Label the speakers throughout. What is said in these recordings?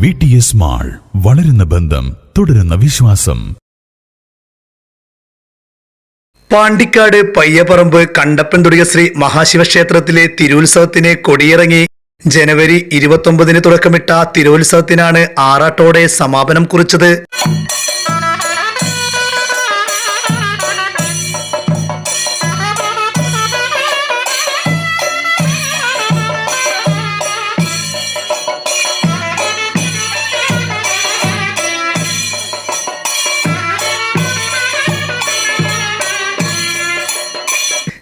Speaker 1: V T S mall വളരുന്ന ബന്ധം തുടരുന്ന വിശ്വാസം.
Speaker 2: പാണ്ടിക്കാട് പയ്യപ്പറമ്പ് കണ്ടപ്പൻ തുടങ്ങിയ ശ്രീ മഹാശിവക്ഷേത്രത്തിലെ തിരുവുത്സവത്തിന് കൊടിയിറങ്ങി. ജനുവരി ഇരുപത്തൊമ്പതിന് തുടക്കമിട്ട തിരുവുത്സവത്തിനാണ് ആറാട്ടോടെ സമാപനം കുറിച്ചത്.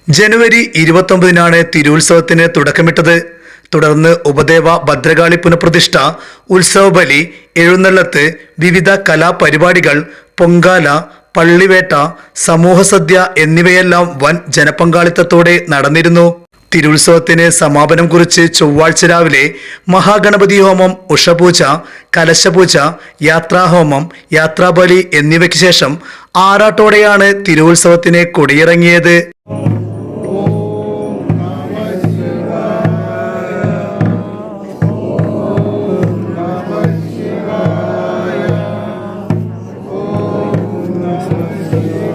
Speaker 2: ജനുവരി ഇരുപത്തൊമ്പതിനാണ് തിരുവുത്സവത്തിന് തുടക്കമിട്ടത്. തുടർന്ന് ഉപദേവ ഭദ്രകാളി പുനഃപ്രതിഷ്ഠ ഉത്സവബലി എഴുന്നള്ളത്ത് വിവിധ കലാപരിപാടികൾ പൊങ്കാല പള്ളിവേട്ട സമൂഹസദ്യ എന്നിവയെല്ലാം വൻ ജനപങ്കാളിത്തത്തോടെ നടന്നിരുന്നു. തിരുത്സവത്തിന് സമാപനം കുറിച്ച് ചൊവ്വാഴ്ച രാവിലെ മഹാഗണപതി ഹോമം ഉഷപൂജ കലശപൂജ യാത്രാഹോമം യാത്രാബലി എന്നിവയ്ക്ക് ശേഷം ആറാട്ടോടെയാണ് തിരുവുത്സവത്തിന് കൊടിയിറങ്ങിയത്. Thank you.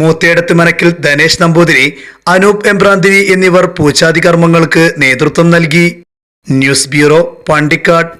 Speaker 2: മൂത്തേടത്ത് മനക്കിൽ ധനേഷ് നമ്പൂതിരി അനൂപ് എംബ്രാന്തിരി എന്നിവർ പൂജാതി കർമ്മങ്ങൾക്ക് നേതൃത്വം നൽകി. News bureau Pandikkad.